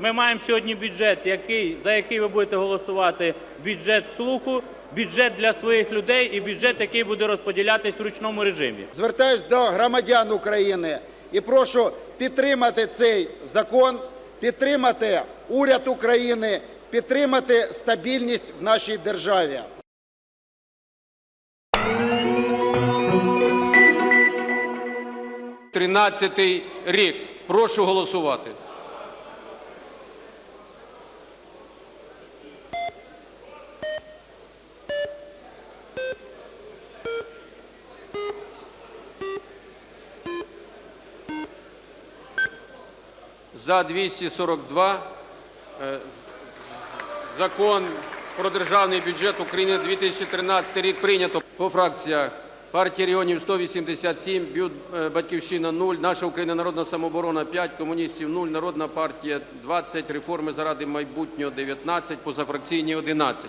Ми маємо сьогодні бюджет, який, за який ви будете голосувати, бюджет слуху, бюджет для своїх людей і бюджет, який буде розподілятись в ручному режимі. Звертаюсь до громадян України і прошу підтримати цей закон, підтримати уряд України, підтримати стабільність в нашій державі. Тринадцятий рік. Прошу голосувати. За 242 Е, закон про державний бюджет України 2013 рік прийнято по фракціях. Партія регіонів 187, Бют, е, Батьківщина 0, Наша Україна Народна самооборона 5, комуністів 0, Народна партія 20, Реформи заради майбутнього 19, позафракційні 11.